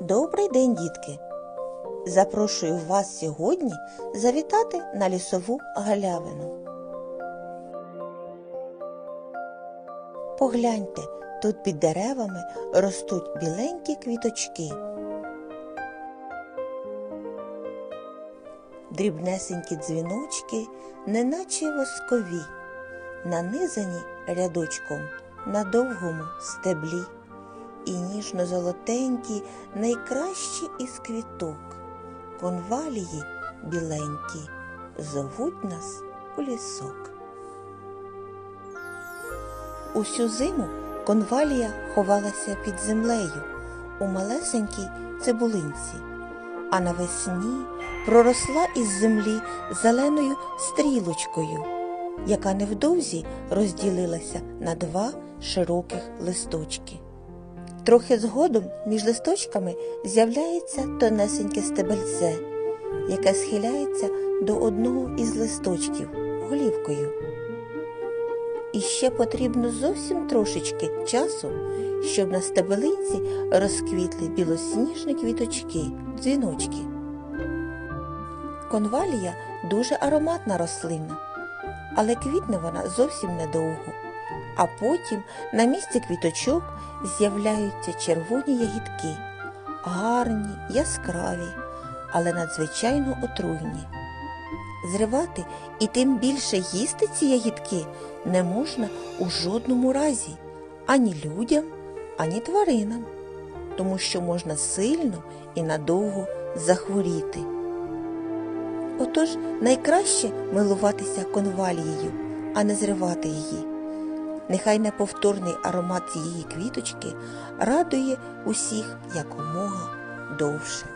Добрий день, дітки! Запрошую вас сьогодні завітати на лісову галявину. Погляньте, тут під деревами ростуть біленькі квіточки. Дрібнесенькі дзвіночки, неначе воскові, нанизані рядочком на довгому стеблі і ніжно-золотенькі найкращі із квіток. Конвалії біленькі зовуть нас у лісок. Усю зиму конвалія ховалася під землею у малесенькій цибулинці, а навесні проросла із землі зеленою стрілочкою, яка невдовзі розділилася на два широких листочки. Трохи згодом між листочками з'являється тонесеньке стебельце, яке схиляється до одного із листочків голівкою. І ще потрібно зовсім трошечки часу, щоб на стебелинці розквітли білосніжні квіточки, дзвіночки. Конвалія дуже ароматна рослина, але квітне вона зовсім недовго. А потім на місці квіточок з'являються червоні ягідки, гарні, яскраві, але надзвичайно отруйні. Зривати і тим більше їсти ці ягідки не можна у жодному разі ані людям, ані тваринам, тому що можна сильно і надовго захворіти. Отож найкраще милуватися конвалією, а не зривати її. Нехай неповторний аромат цієї квіточки радує усіх якомога довше.